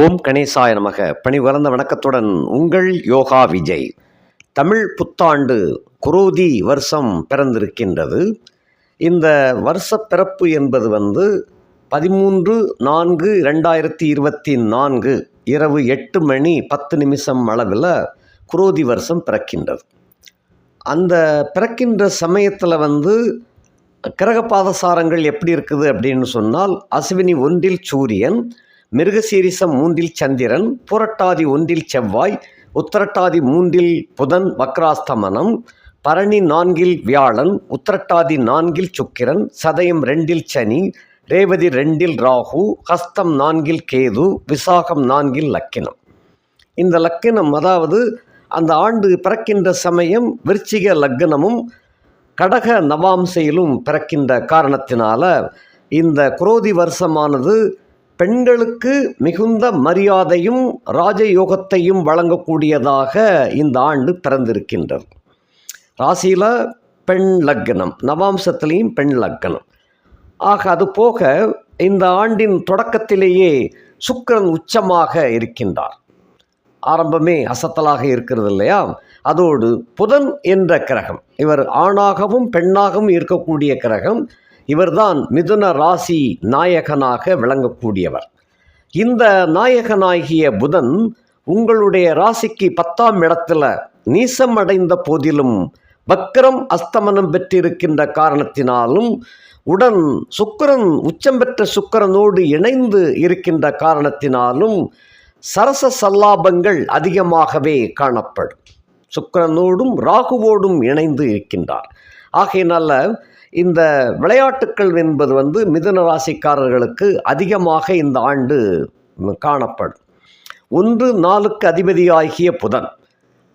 ஓம் கணேசாய நமக. பணி வணக்கத்துடன் உங்கள் யோகா விஜய். தமிழ் புத்தாண்டு குரோதி வருஷம் பிறந்திருக்கின்றது. இந்த வருஷ பிறப்பு என்பது வந்து பதிமூன்று நான்கு ரெண்டாயிரத்தி இருபத்தி நான்கு இரவு எட்டு மணி பத்து நிமிஷம் அளவில் குரோதி வருஷம் பிறக்கின்றது. அந்த பிறக்கின்ற சமயத்தில் வந்து கிரக பாதசாரங்கள் எப்படி இருக்குது அப்படின்னு சொன்னால் அஸ்வினி ஒன்றில் சூரியன் மிருகசீரிசம் மூன்றில் சந்திரன் புரட்டாதி ஒன்றில் செவ்வாய் உத்திரட்டாதி மூன்றில் புதன் வக்ராஸ்தமனம் பரணி நான்கில் வியாழன் உத்திரட்டாதி நான்கில் சுக்கிரன் சதயம் ரெண்டில் சனி ரேவதி ரெண்டில் ராகு ஹஸ்தம் நான்கில் கேது விசாகம் நான்கில் லக்கினம். இந்த லக்கினம் அதாவது அந்த ஆண்டு பிறக்கின்ற சமயம் விருச்சிக லக்னமும் கடக நவாம்சையிலும் பிறக்கின்ற காரணத்தினால இந்த குரோதி வருஷமானது பெண்களுக்கு மிகுந்த மரியாதையும் ராஜயோகத்தையும் வழங்கக்கூடியதாக இந்த ஆண்டு பிறந்திருக்கின்றது. ராசியில் பெண் லக்னம் நவாம்சத்திலையும் பெண் லக்னம். ஆக அது போக இந்த ஆண்டின் தொடக்கத்திலேயே சுக்கிரன் உச்சமாக இருக்கின்றார். ஆரம்பமே அசத்தலாக இருக்கிறது இல்லையா? அதோடு புதன் என்ற கிரகம் இவர் ஆணாகவும் பெண்ணாகவும் இருக்கக்கூடிய கிரகம் இவர்தான் மிதுன ராசி நாயகனாக விளங்கக்கூடியவர். இந்த நாயகனாகிய புதன் உங்களுடைய ராசிக்கு பத்தாம் இடத்துல நீசம் அடைந்த போதிலும் வக்கரம் அஸ்தமனம் பெற்றிருக்கின்ற காரணத்தினாலும் உடன் சுக்கரன் உச்சம் பெற்ற சுக்கரனோடு இணைந்து இருக்கின்ற காரணத்தினாலும் சரச சல்லாபங்கள் அதிகமாகவே காணப்படும். சுக்கரனோடும் ராகுவோடும் இணைந்து இருக்கின்றார். ஆகையினால இந்த விளையாட்டுக்கள் என்பது வந்து மிதுன ராசிக்காரர்களுக்கு அதிகமாக இந்த ஆண்டு காணப்படும். ஒன்று நாளுக்கு அதிபதியாகிய புதன்.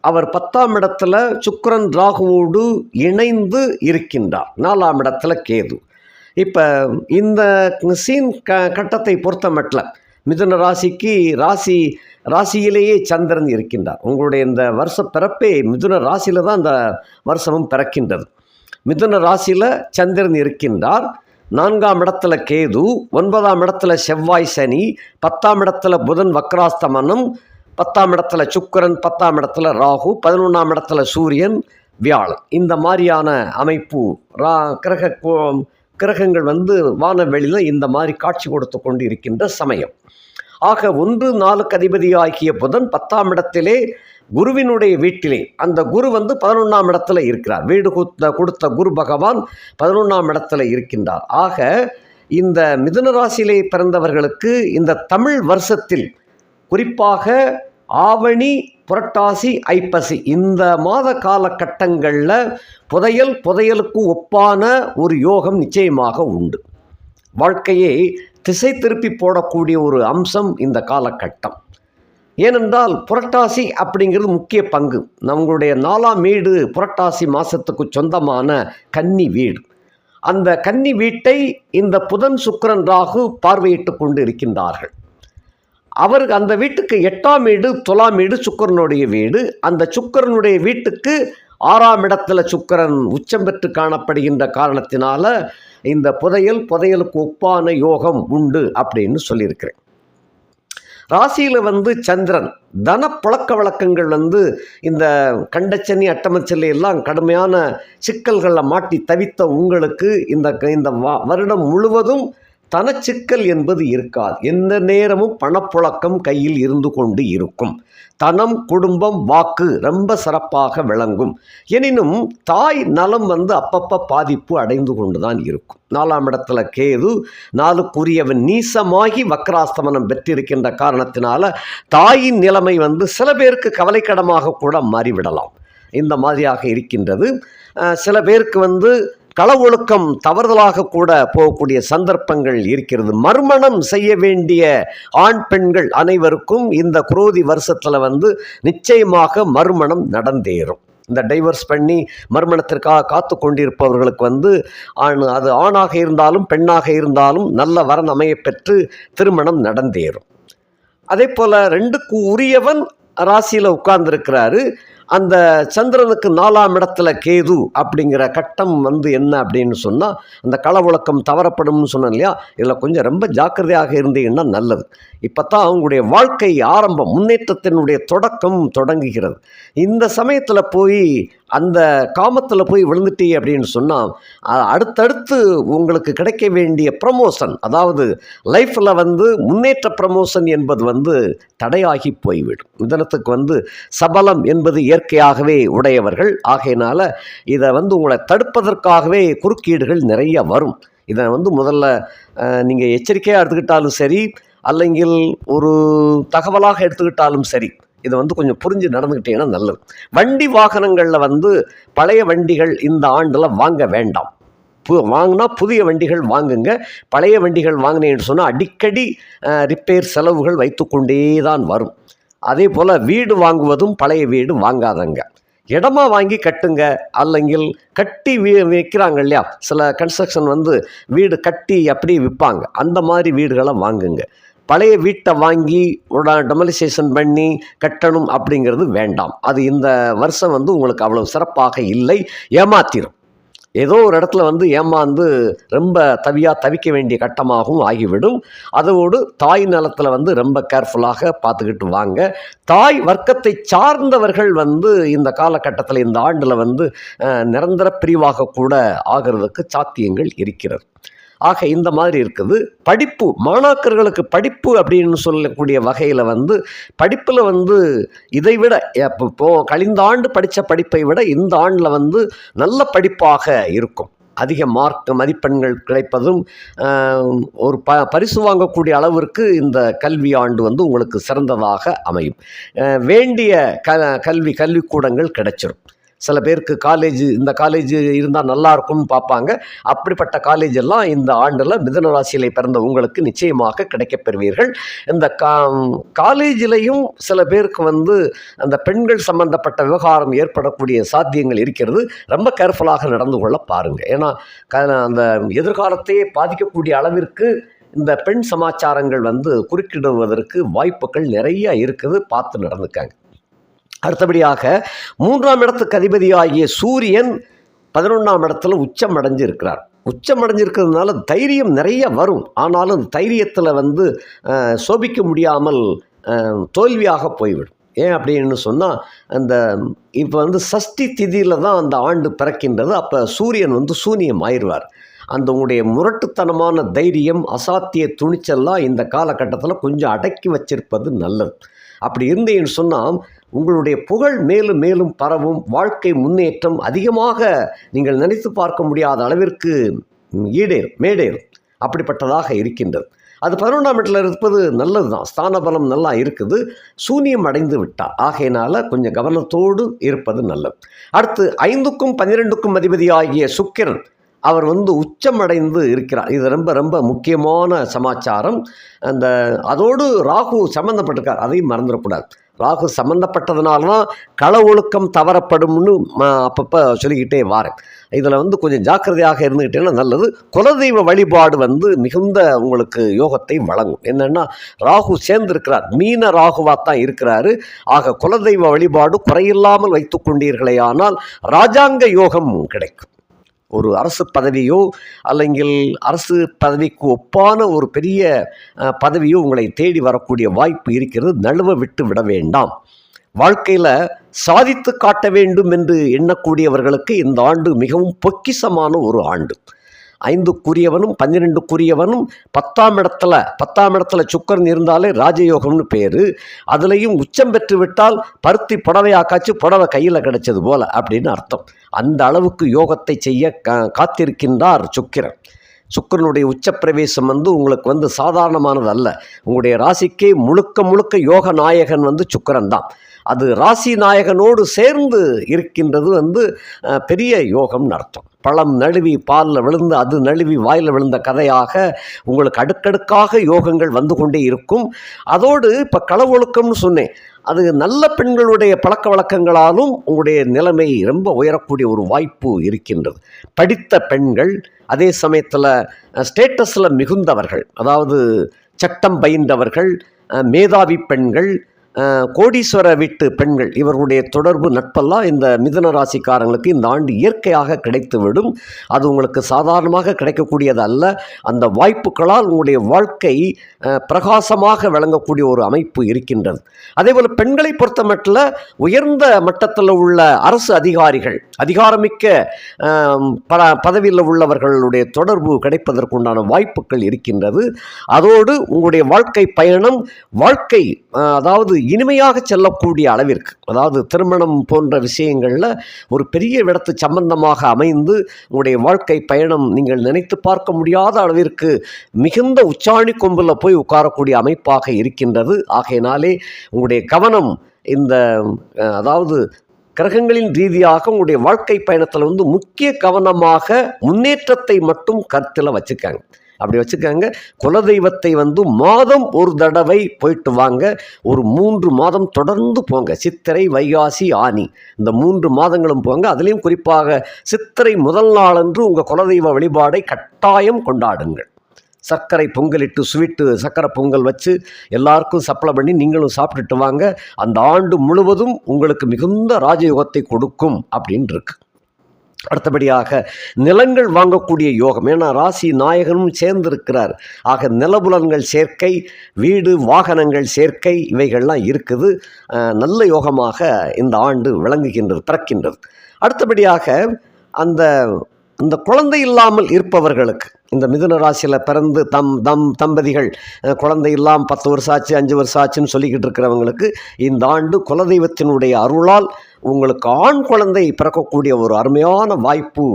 அவர் பத்தாம் இடத்துல சுக்கரன் ராகுவோடு இணைந்து இருக்கின்றார். நாலாம் இடத்துல கேது. இப்போ இந்த சீன் க கட்டத்தை பொறுத்த மட்டில் மிதுன ராசிக்கு ராசி ராசியிலேயே சந்திரன் இருக்கின்றார். உங்களுடைய இந்த வருஷ பிறப்பே மிதுன ராசியில் தான் அந்த வருஷமும் பிறக்கின்றது. மிதுன ராசியில் சந்திரன் இருக்கின்றார். நான்காம் இடத்துல கேது ஒன்பதாம் இடத்துல செவ்வாய் சனி பத்தாம் இடத்துல புதன் வக்ராஸ்தமனம் பத்தாம் இடத்துல சுக்கரன் பத்தாம் இடத்துல ராகு பதினொன்றாம் இடத்துல சூரியன் வியாழன். இந்த மாதிரியான அமைப்பு ரா கிரக கிரகங்கள் வந்து வானவெளியில் இந்த மாதிரி காட்சி கொடுத்து கொண்டு இருக்கின்ற சமயம். ஆக ஒன்று நாளுக்கு அதிபதியாகிய புதன் பத்தாம் இடத்திலே குருவினுடைய வீட்டிலே அந்த குரு வந்து பதினொன்றாம் இடத்துல இருக்கிறார். வீடு கொடுத்த கொடுத்த குரு பகவான் பதினொன்றாம் இடத்துல இருக்கின்றார். ஆக இந்த மிதுன ராசியிலே பிறந்தவர்களுக்கு இந்த தமிழ் வருஷத்தில் குறிப்பாக ஆவணி புரட்டாசி ஐப்பசி இந்த மாத காலகட்டங்களில் புதையல் புதையலுக்கு ஒப்பான ஒரு யோகம் நிச்சயமாக உண்டு. வாழ்க்கையை திசை திருப்பி போடக்கூடிய ஒரு அம்சம் இந்த காலகட்டம். ஏனென்றால் புரட்டாசி அப்படிங்கிறது முக்கிய பங்கு. நம்மளுடைய நாலாம் வீடு புரட்டாசி மாதத்துக்கு சொந்தமான கன்னி வீடு. அந்த கன்னி வீட்டை இந்த புதன் சுக்கிரன் ராகு பார்வையிட்டு கொண்டு இருக்கின்றார்கள் அவர் அந்த வீட்டுக்கு எட்டாம் வீடு துலாம் வீடு சுக்கிரனுடைய வீடு. அந்த சுக்கிரனுடைய வீட்டுக்கு ஆறாம் இடத்துல சுக்கிரன் உச்சம் பெற்று காணப்படுகின்ற காரணத்தினால இந்த புதையல் புதையலுக்கு ஒப்பான யோகம் உண்டு அப்படின்னு சொல்லியிருக்கிறேன். ராசியில் வந்து சந்திரன். தன புழக்க வழக்கங்கள் வந்து இந்த கண்டச்சனி அட்டமச்சல்லி எல்லாம் கடுமையான சிக்கல்களில் மாட்டி தவித்த உங்களுக்கு இந்த இந்த வா- வருடம் முழுவதும் தனச்சிக்கல் என்பது இருக்காது. எந்த நேரமும் பணப்புழக்கம் கையில் இருந்து கொண்டு இருக்கும். தனம் குடும்பம் வாக்கு ரொம்ப சிறப்பாக விளங்கும். எனினும் தாய் நலம் வந்து அப்பப்போ பாதிப்பு அடைந்து கொண்டு தான் இருக்கும். நாலாம் இடத்துல கேது நாளுக்குரியவன் நீசமாகி வக்ராஸ்தமனம் பெற்றிருக்கின்ற காரணத்தினால தாயின் நிலைமை வந்து சில பேருக்கு கவலைக்கிடமாக கூட மாறிவிடலாம். இந்த மாதிரியாக இருக்கின்றது. சில பேருக்கு வந்து கள ஒழுக்கம் தவறுதலாக கூட போகக்கூடிய சந்தர்ப்பங்கள் இருக்கிறது. மறுமணம் செய்ய வேண்டிய ஆண் பெண்கள் அனைவருக்கும் இந்த குரோதி வருஷத்தில் வந்து நிச்சயமாக மறுமணம் நடந்தேறும். இந்த டைவர்ஸ் பண்ணி மறுமணத்திற்காக காத்து கொண்டிருப்பவர்களுக்கு வந்து ஆண் அது ஆணாக இருந்தாலும் பெண்ணாக இருந்தாலும் நல்ல வரன் அமையப் பெற்று திருமணம் நடந்தேறும். அதே போல் ரெண்டுக்கு உரியவன் ராசியில் உட்கார்ந்துருக்கிறாரு. அந்த சந்திரனுக்கு நாலாம் இடத்துல கேது அப்படிங்கிற கட்டம் வந்து என்ன அப்படின்னு சொன்னால் அந்த களவுழக்கம் தவறப்படும்னு சொன்னேன் இல்லையா? இதில் கொஞ்சம் ரொம்ப ஜாக்கிரதையாக இருந்தீங்கன்னா நல்லது. இப்போ தான் உங்களுடைய வாழ்க்கை ஆரம்பம் முன்னேற்றத்தினுடைய தொடக்கம் தொடங்குகிறது. இந்த சமயத்தில் போய் அந்த காமத்தில் போய் விழுந்துட்டீ அப்படின்னு சொன்னால் அடுத்தடுத்து உங்களுக்கு கிடைக்க வேண்டிய ப்ரமோஷன் அதாவது லைஃப்பில் வந்து முன்னேற்ற ப்ரமோஷன் என்பது வந்து தடையாகி போய்விடும். இதனத்துக்கு வந்து சபலம் என்பது இயற்கையாகவே உடையவர்கள் ஆகையினால் இதை வந்து உங்களை தடுப்பதற்காகவே குறுக்கீடுகள் நிறைய வரும். இதை வந்து முதல்ல நீங்கள் எச்சரிக்கையாக எடுத்துக்கிட்டாலும் சரி அல்லங்கில் ஒரு தகவலாக எடுத்துக்கிட்டாலும் சரி இதை வந்து கொஞ்சம் புரிஞ்சு நடந்துக்கிட்டீங்கன்னா நல்லது. வண்டி வாகனங்களில் வந்து பழைய வண்டிகள் இந்த ஆண்டில் வாங்க வேண்டாம். பு வாங்கினா புதிய வண்டிகள் வாங்குங்க. பழைய வண்டிகள் வாங்கினேன்னு சொன்னால் அடிக்கடி ரிப்பேர் செலவுகள் வைத்துக்கொண்டே தான் வரும். அதே போல் வீடு வாங்குவதும் பழைய வீடு வாங்காதங்க. இடமா வாங்கி கட்டுங்க. அல்லங்கில் கட்டி வீ வைக்கிறாங்க இல்லையா? சில கன்ஸ்ட்ரக்ஷன் வந்து வீடு கட்டி அப்படியே விற்பாங்க அந்த மாதிரி வீடுகளை வாங்குங்க. பழைய வீட்டை வாங்கி டெமலைசேஷன் பண்ணி கட்டணும் அப்படிங்கிறது வேண்டாம். அது இந்த வருஷம் வந்து உங்களுக்கு அவ்வளோ சிறப்பாக இல்லை. ஏமாத்திரும். ஏதோ ஒரு இடத்துல வந்து ஏமாந்து ரொம்ப தவியாக தவிக்க வேண்டிய கட்டமாகவும் ஆகிவிடும். அதோடு தாய் நலத்தில் வந்து ரொம்ப கேர்ஃபுல்லாக பார்த்துக்கிட்டு வாங்க. தாய் வர்க்கத்தை சார்ந்தவர்கள் வந்து இந்த காலகட்டத்தில் இந்த ஆண்டில் வந்து நிரந்தர பிரிவாக கூட ஆகிறதுக்கு சாத்தியங்கள் இருக்கிறது. ஆக இந்த மாதிரி இருக்குது. படிப்பு மாணாக்கர்களுக்கு படிப்பு அப்படின்னு சொல்லக்கூடிய வகையில் வந்து படிப்பில் வந்து இதை விட இப்போ கழிந்த ஆண்டு படித்த படிப்பை விட இந்த ஆண்டில் வந்து நல்ல படிப்பாக இருக்கும். அதிக மார்க் மதிப்பெண்கள் கிடைப்பதும் ஒரு ப பரிசு வாங்கக்கூடிய அளவிற்கு இந்த கல்வி ஆண்டு வந்து உங்களுக்கு சிறந்ததாக அமையும். வேண்டிய க கல்வி கல்விக்கூடங்கள் கிடைச்சிரும். சில பேருக்கு காலேஜ் இந்த காலேஜ் இருந்தால் நல்லா இருக்கும்னு பார்ப்பாங்க. அப்படிப்பட்ட காலேஜ் எல்லாம் இந்த ஆண்டில் மிதன ராசியில் பிறந்த உங்களுக்கு நிச்சயமாக கிடைக்கப்பெறுவீர்கள் இந்த கா காலேஜிலையும் சில பேருக்கு வந்து அந்த பெண்கள் சம்பந்தப்பட்ட விவகாரம் ஏற்படக்கூடிய சாத்தியங்கள் இருக்கிறது. ரொம்ப கேர்ஃபுல்லாக நடந்து கொள்ள பாருங்கள் ஏன்னா க அந்த எதிர்காலத்தையே பாதிக்கக்கூடிய அளவிற்கு இந்த பெண் சமாச்சாரங்கள் வந்து குறுக்கிடுவதற்கு வாய்ப்புகள் நிறைய இருக்குது. பார்த்து நடந்துக்காங்க. அடுத்தபடியாக மூன்றாம் இடத்துக்கு அதிபதியாகிய சூரியன் பதினொன்றாம் இடத்துல உச்சம் அடைஞ்சிருக்கிறார். உச்சம் அடைஞ்சிருக்கிறதுனால தைரியம் நிறைய வரும். ஆனாலும் தைரியத்தில் வந்து சோபிக்க முடியாமல் தோல்வியாக போய்விடும். ஏன் அப்படின்னு சொன்னால் அந்த இப்போ வந்து சஷ்டி திதியில் தான் அந்த ஆண்டு பிறக்கின்றது. அப்போ சூரியன் வந்து சூனியம் ஆயிடுவார். அந்த உங்களுடைய முரட்டுத்தனமான தைரியம் அசாத்திய துணிச்சல்லாம் இந்த காலகட்டத்தில் கொஞ்சம் அடக்கி வச்சிருப்பது நல்லது. அப்படி இருந்தேன்னு சொன்னால் உங்களுடைய புகழ் மேலும் மேலும் பரவும் வாழ்க்கை முன்னேற்றம் அதிகமாக நீங்கள் நினைத்து பார்க்க முடியாத அளவிற்கு ஈடேறும் மேடேறும். அப்படிப்பட்டதாக இருக்கின்றது. அது பதினொன்றாம் இடத்துல இருப்பது நல்லது தான் ஸ்தான பலம் நல்லா இருக்குது. சூனியம் அடைந்து விட்டார். ஆகையினால கொஞ்சம் கவனத்தோடு இருப்பது நல்லது. அடுத்து ஐந்துக்கும் பன்னிரெண்டுக்கும் அதிபதியாகிய சுக்கிரன் அவர் வந்து உச்சமடைந்து இருக்கிறார். இது ரொம்ப ரொம்ப முக்கியமான சமாச்சாரம். அந்த அதோடு ராகு சம்மந்தப்பட்டிருக்கார் அதையும் மறந்துடக்கூடாது. ராகு சம்மந்தப்பட்டதுனால தான் கள ஒழுக்கம் தவறப்படும்னு அப்பப்போ சொல்லிக்கிட்டே வாரேன். இதில் வந்து கொஞ்சம் ஜாக்கிரதையாக இருந்துக்கிட்டேன்னா நல்லது. குலதெய்வ வழிபாடு வந்து மிகுந்த உங்களுக்கு யோகத்தை வழங்கும். என்னென்னா ராகு சேர்ந்திருக்கிறார். மீன ராகுவாக தான் இருக்கிறாரு. ஆக குலதெய்வ வழிபாடு குறையில்லாமல் வைத்து கொண்டீர்களே ஆனால் ராஜாங்க யோகம் கிடைக்கும். ஒரு அரசு பதவியோ அல்லங்கில் அரசு பதவிக்கு ஒப்பான ஒரு பெரிய பதவியோ உங்களை தேடி வரக்கூடிய வாய்ப்பு இருக்கிறது. நழுவ விட்டு விட வேண்டாம். வாழ்க்கையில் சாதித்து காட்ட வேண்டும் என்று எண்ணக்கூடியவர்களுக்கு இந்த ஆண்டு மிகவும் பொக்கிசமான ஒரு ஆண்டு. ஐந்துக்குரியவனும் பன்னிரெண்டுக்குரியவனும் பத்தாம் இடத்துல பத்தாம் இடத்துல சுக்கரன் இருந்தாலே ராஜயோகம்னு பேர். அதுலேயும் உச்சம் பெற்று விட்டால் பருத்தி புடவையாக்காச்சு புடவை கையில் கிடைச்சது போல அப்படின்னு அர்த்தம். அந்த அளவுக்கு யோகத்தை செய்ய காத்திருக்கின்றார் சுக்கிரன். சுக்கரனுடைய உச்சப்பிரவேசம் வந்து உங்களுக்கு வந்து சாதாரணமானது அல்ல உங்களுடைய ராசிக்கே முழுக்க முழுக்க யோக நாயகன் வந்து சுக்கரன் தான் அது ராசி நாயகனோடு சேர்ந்து இருக்கின்றது வந்து பெரிய யோகம்னு அர்த்தம் பழம் நழுவி பாலில் விழுந்து அது நழுவி வாயில் விழுந்த கதையாக உங்களுக்கு அடுக்கடுக்காக யோகங்கள் வந்து கொண்டே இருக்கும். அதோடு இப்போ களவொழுக்கம்னு சொன்னேன். அது நல்ல பெண்களுடைய பழக்க வழக்கங்களாலும் உங்களுடைய நிலைமை ரொம்ப உயரக்கூடிய ஒரு வாய்ப்பு இருக்கின்றது. படித்த பெண்கள் அதே சமயத்தில் ஸ்டேட்டஸில் மிகுந்தவர்கள் அதாவது சட்டம் பயின்றவர்கள் மேதாவி பெண்கள் கோடீஸ்வர வீட்டு பெண்கள் இவர்களுடைய தொடர்பு நட்பெல்லாம் இந்த மிதன ராசிக்காரங்களுக்கு இந்த ஆண்டு இயற்கையாக கிடைத்துவிடும். அது உங்களுக்கு சாதாரணமாக கிடைக்கக்கூடியது அல்ல அந்த வாய்ப்புகளால் உங்களுடைய வாழ்க்கை பிரகாசமாக விளங்கக்கூடிய ஒரு அமைப்பு இருக்கின்றது. அதேபோல் பெண்களை பொறுத்த மட்டில் உயர்ந்த மட்டத்தில் உள்ள அரசு அதிகாரிகள் அதிகாரமிக்க ப பதவியில் உள்ளவர்களுடைய தொடர்பு கிடைப்பதற்குண்டான வாய்ப்புகள் இருக்கின்றது. அதோடு உங்களுடைய வாழ்க்கை பயணம் வாழ்க்கை அதாவது இனிமையாக செல்லக்கூடிய அளவிற்கு அதாவது திருமணம் போன்ற விஷயங்களில் ஒரு பெரிய இடத்து சம்பந்தமாக அமைந்து உங்களுடைய வாழ்க்கை பயணம் நீங்கள் நினைத்து பார்க்க முடியாத அளவிற்கு மிகுந்த உச்சாணி கொம்பில் போய் போய் உட்காரக்கூடிய அமைப்பாக இருக்கின்றது. ஆகையினாலே உங்களுடைய கவனம் இந்த அதாவது கிரகங்களின் ரீதியாக உங்களுடைய வாழ்க்கை பயணத்தில் வந்து முக்கிய கவனமாக முன்னேற்றத்தை மட்டும் கருத்தில் வச்சுக்காங்க. அப்படி வச்சுக்கோங்க குலதெய்வத்தை வந்து மாதம் ஒரு தடவை போயிட்டு வாங்க ஒரு மூன்று மாதம் தொடர்ந்து போங்க. சித்திரை வைகாசி ஆனி. இந்த மூன்று மாதங்களும் போங்க. அதுலேயும் குறிப்பாக சித்திரை முதல் நாளன்று உங்கள் குலதெய்வ வழிபாடை கட்டாயம் கொண்டாடுங்கள். சர்க்கரை பொங்கலிட்டு ஸ்வீட்டு சர்க்கரை பொங்கல் வச்சு எல்லாருக்கும் சப்ளை பண்ணி நீங்களும் சாப்பிட்டுட்டு வாங்க. அந்த ஆண்டு முழுவதும் உங்களுக்கு மிகுந்த ராஜயோகத்தை கொடுக்கும் அப்படின்னு இருக்கு அடுத்தபடியாக நிலங்கள் வாங்கக்கூடிய யோகம். ஏன்னா ராசி நாயகனும் சேர்ந்திருக்கிறார். ஆக நிலபுலன்கள் சேர்க்கை வீடு வாகனங்கள் சேர்க்கை இவைகள்லாம் இருக்குது. நல்ல யோகமாக இந்த ஆண்டு விளங்குகின்றது பிறக்கின்றது. அடுத்தபடியாக அந்த இந்த குழந்தை இல்லாமல் இருப்பவர்களுக்கு இந்த மிதுன ராசியில் பிறந்து தம் தம் தம்பதிகள் குழந்தை இல்லாமல் பத்து வருஷம் ஆச்சு அஞ்சு வருஷம் ஆச்சுன்னு சொல்லிக்கிட்டு இருக்கிறவங்களுக்கு இந்த ஆண்டு குலதெய்வத்தினுடைய அருளால் உங்களுக்கு ஆண் குழந்தை பிறக்கக்கூடிய ஒரு அருமையான வாய்ப்பு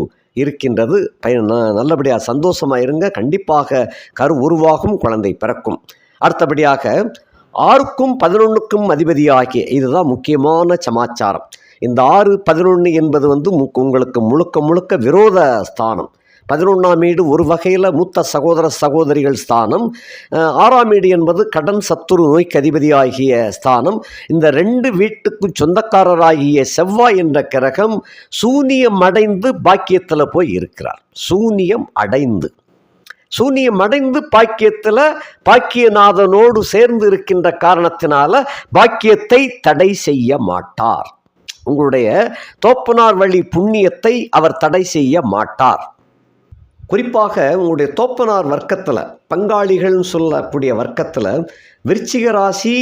இருக்கின்றது. பயன் நல்லபடியாக சந்தோஷமாக இருங்க. கண்டிப்பாக கரு உருவாகும் குழந்தை பிறக்கும். அடுத்தபடியாக ஆறுக்கும் பதினொன்றுக்கும் அதிபதியாகிய இதுதான் முக்கியமான சமாச்சாரம். இந்த ஆறு பதினொன்று என்பது வந்து உங்களுக்கு முழுக்க முழுக்க விரோத ஸ்தானம். பதினொன்றாம் வீடு ஒரு வகையில் மூத்த சகோதர சகோதரிகள் ஸ்தானம். ஆறாம் வீடு என்பது கடன் சத்துரு நோய்க்கு அதிபதியாகிய ஸ்தானம். இந்த ரெண்டு வீட்டுக்கு சொந்தக்காரராகிய செவ்வாய் என்ற கிரகம் சூனியம் அடைந்து பாக்கியத்தில் போய் இருக்கிறார். சூனியம் அடைந்து. சூனியம் அடைந்து பாக்கியத்தில் பாக்கியநாதனோடு சேர்ந்து இருக்கின்ற காரணத்தினால பாக்கியத்தை தடை செய்ய மாட்டார். உங்களுடைய தோப்பனார் வழி புண்ணியத்தை அவர் தடை செய்ய மாட்டார். குறிப்பாக உங்களுடைய தோப்பனார் வர்க்கத்தில் பங்காளிகள்னு சொல்லக்கூடிய வர்க்கத்தில் விருச்சிக ராசி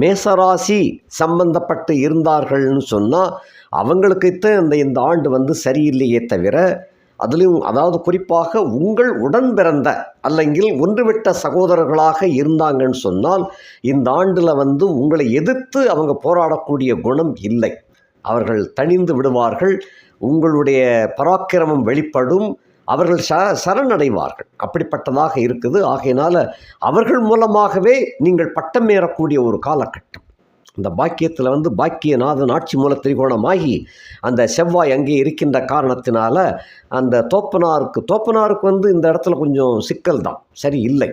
மேசராசி சம்பந்தப்பட்டு இருந்தார்கள்னு சொன்னால் அவங்களுக்குத்தான் இந்த இந்த ஆண்டு வந்து சரியில்லையே தவிர அதுலேயும் அதாவது குறிப்பாக உங்கள் உடன் பிறந்த அல்லங்கில் ஒன்றுவிட்ட சகோதரர்களாக இருந்தாங்கன்னு சொன்னால் இந்த ஆண்டில் வந்து உங்களை எதிர்த்து அவங்க போராடக்கூடிய குணம் இல்லை. அவர்கள் தணிந்து விடுவார்கள் உங்களுடைய பராக்கிரமம் வெளிப்படும் அவர்கள் ச சரணடைவார்கள். அப்படிப்பட்டதாக இருக்குது. ஆகையினால் அவர்கள் மூலமாகவே நீங்கள் பட்டம் ஏறக்கூடிய ஒரு காலகட்டம். அந்த பாக்கியத்தில் வந்து பாக்கியநாதன் ஆட்சி மூல திரிகோணமாகி அந்த செவ்வாய் அங்கே இருக்கின்ற காரணத்தினால அந்த தோப்பனாருக்கு தோப்பனாருக்கு வந்து இந்த இடத்துல கொஞ்சம் சிக்கல் தான் சரி இல்லை.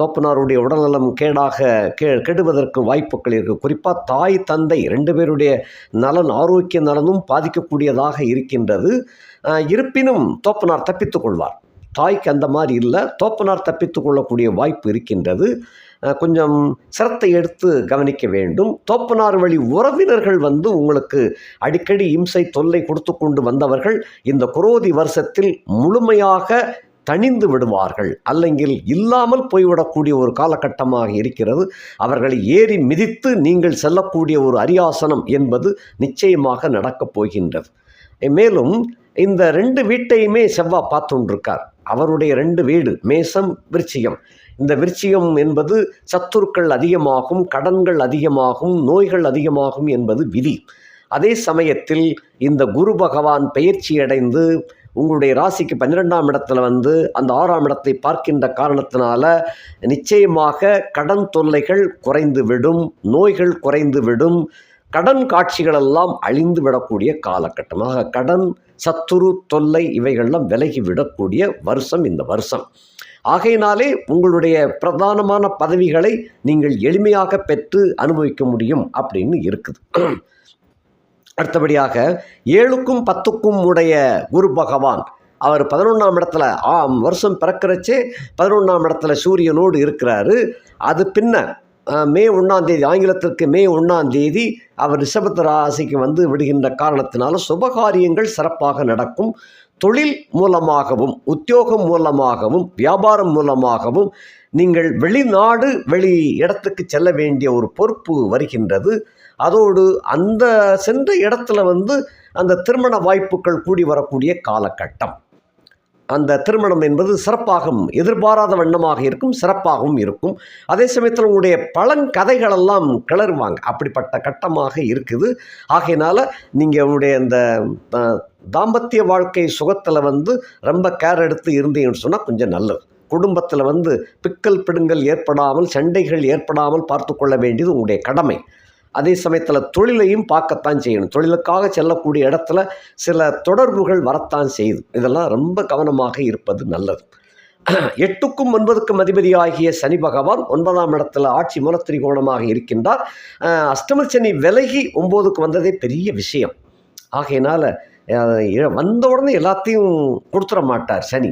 தோப்பனாருடைய உடல்நலம் கேடாக கே கெடுவதற்கு வாய்ப்புகள் இருக்குது குறிப்பாக தாய் தந்தை ரெண்டு பேருடைய நலன் ஆரோக்கிய நலனும் பாதிக்கக்கூடியதாக இருக்கின்றது. இருப்பினும் தோப்பனார் தப்பித்து கொள்வார். தாய்க்கு அந்த மாதிரி இல்லை. தோப்பனார் தப்பித்து கொள்ளக்கூடிய வாய்ப்பு இருக்கின்றது. கொஞ்சம் சிரத்தை எடுத்து கவனிக்க வேண்டும். தோப்பனார் வழி உறவினர்கள் வந்து உங்களுக்கு அடிக்கடி இம்சை தொல்லை கொடுத்து கொண்டு வந்தவர்கள் இந்த குரோதி வருஷத்தில் முழுமையாக தணிந்து விடுவார்கள். அல்லங்கில் இல்லாமல் போய்விடக்கூடிய ஒரு காலகட்டமாக இருக்கிறது. அவர்களை ஏறி மிதித்து நீங்கள் செல்லக்கூடிய ஒரு அரியாசனம் என்பது நிச்சயமாக நடக்கப் போகின்றது. மேலும் இந்த ரெண்டு வீட்டையுமே செவ்வாய் பார்த்துண்டிருக்கார். அவருடைய ரெண்டு வீடு மேசம் விருச்சிகம். இந்த விருச்சியம் என்பது சத்துருக்கள் அதிகமாகும் கடன்கள் அதிகமாகும் நோய்கள் அதிகமாகும் என்பது விதி. அதே சமயத்தில் இந்த குரு பகவான் பெயர்ச்சி அடைந்து உங்களுடைய ராசிக்கு பன்னிரெண்டாம் இடத்துல வந்து அந்த ஆறாம் இடத்தை பார்க்கின்ற காரணத்தினால நிச்சயமாக கடன் தொல்லைகள் குறைந்து விடும் நோய்கள் குறைந்து விடும் கடன் காட்சிகளெல்லாம் அழிந்து விடக்கூடிய காலகட்டமாக கடன் சத்துரு தொல்லை இவைகள்லாம் விலகி விடக்கூடிய வருஷம் இந்த வருஷம். ஆகையினாலே உங்களுடைய பிரதானமான பதவிகளை நீங்கள் எளிமையாக பெற்று அனுபவிக்க முடியும் அப்படின்னு இருக்குது. அடுத்தபடியாக ஏழுக்கும் பத்துக்கும் உடைய குரு பகவான். அவர் பதினொன்றாம் இடத்துல ஆம் வருஷம் பிறக்கிறச்சே பதினொன்றாம் இடத்துல சூரியனோடு இருக்கிறாரு. அது பின்ன மே ஒன்றாம் தேதி ஆங்கிலத்திற்கு மே ஒன்றாம் தேதி அவர் ரிஷபத்து ராசிக்கு வந்து விடுகின்ற காரணத்தினால சுபகாரியங்கள் சிறப்பாக நடக்கும். தொழில் மூலமாகவும் உத்தியோகம் மூலமாகவும் வியாபாரம் மூலமாகவும் நீங்கள் வெளிநாடு வெளி இடத்துக்கு செல்ல வேண்டிய ஒரு பொறுப்பு வருகின்றது. அதோடு அந்த சென்ற இடத்துல வந்து அந்த திருமண வாய்ப்புகள் கூடி வரக்கூடிய காலகட்டம். அந்த திருமணம் என்பது சிறப்பாகவும் எதிர்பாராத வண்ணமாக இருக்கும் சிறப்பாகவும் இருக்கும். அதே சமயத்தில் உங்களுடைய பழங்கதைகளெல்லாம் கிளறுவாங்க. அப்படிப்பட்ட கட்டமாக இருக்குது. ஆகையினால் நீங்கள் உங்களுடைய அந்த தாம்பத்திய வாழ்க்கை சுகத்தில் வந்து ரொம்ப கேர் எடுத்து இருந்தீங்கன்னு சொன்னால் கொஞ்சம் நல்லது. குடும்பத்தில் வந்து பிக்கல் பிடுங்கல் ஏற்படாமல் சண்டைகள் ஏற்படாமல் பார்த்து கொள்ள வேண்டியது உங்களுடைய கடமை. அதே சமயத்தில் தொழிலையும் பார்க்கத்தான் செய்யணும். தொழிலுக்காக செல்லக்கூடிய இடத்துல சில தொடர்புகள் வரத்தான் செய்யுது. இதெல்லாம் ரொம்ப கவனமாக இருப்பது நல்லது. எட்டுக்கும் ஒன்பதுக்கும் அதிபதியாகிய சனி பகவான் ஒன்பதாம் இடத்துல ஆட்சி மூல திரிகோணமாக இருக்கின்றார். அஷ்டமி அஷ்டம சனி விலகி ஒம்போதுக்கு வந்ததே பெரிய விஷயம். ஆகையினால் வந்த உடனே எல்லாத்தையும் கொடுத்துட மாட்டார் சனி.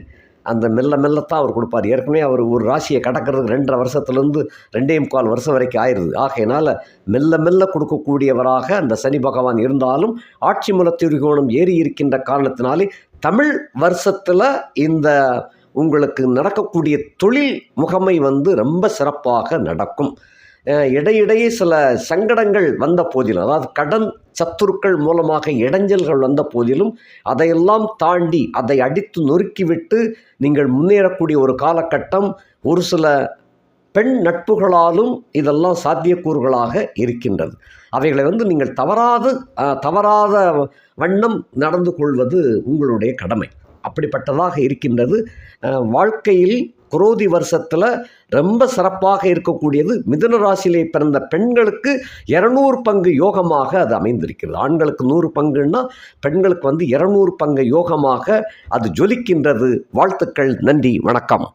அந்த மெல்ல மெல்லத்தான் அவர் கொடுப்பார். ஏற்கனவே அவர் ஒரு ராசியை கடக்கிறதுக்கு ரெண்டரை வருஷத்துலேருந்து ரெண்டே முக்கால் வருஷம் வரைக்கும் ஆயிடுது. ஆகையினால் மெல்ல மெல்ல கொடுக்கக்கூடியவராக அந்த சனி பகவான் இருந்தாலும் ஆட்சி மூலத்திரிகோணம் ஏறி இருக்கின்ற காரணத்தினாலே தமிழ் வருஷத்தில் இந்த உங்களுக்கு நடக்கக்கூடிய தொழில் முகமை வந்து ரொம்ப சிறப்பாக நடக்கும். இடையிடையே சில சங்கடங்கள் வந்த போதிலும் அதாவது கடன் சத்துருக்கள் மூலமாக இடைஞ்சல்கள் வந்த போதிலும் அதையெல்லாம் தாண்டி அதை அடித்து நொறுக்கிவிட்டு நீங்கள் முன்னேறக்கூடிய ஒரு காலகட்டம் ஒரு சில பெண் நட்புகளாலும் இதெல்லாம் சாத்தியக்கூறுகளாக இருக்கின்றது. அவைகளை வந்து நீங்கள் தவறாது தவறாத வண்ணம் நடந்து கொள்வது உங்களுடைய கடமை. அப்படிப்பட்டதாக இருக்கின்றது. வாழ்க்கையில் குரோதி வருஷத்தில் ரொம்ப சிறப்பாக இருக்கக்கூடியது மிதுன ராசியிலே பிறந்த பெண்களுக்கு இரநூறு பங்கு யோகமாக அது அமைந்திருக்கிறது. ஆண்களுக்கு நூறு பங்குன்னா பெண்களுக்கு வந்து இரநூறு பங்கு யோகமாக அது ஜொலிக்கின்றது. வாழ்த்துக்கள் நன்றி வணக்கம்.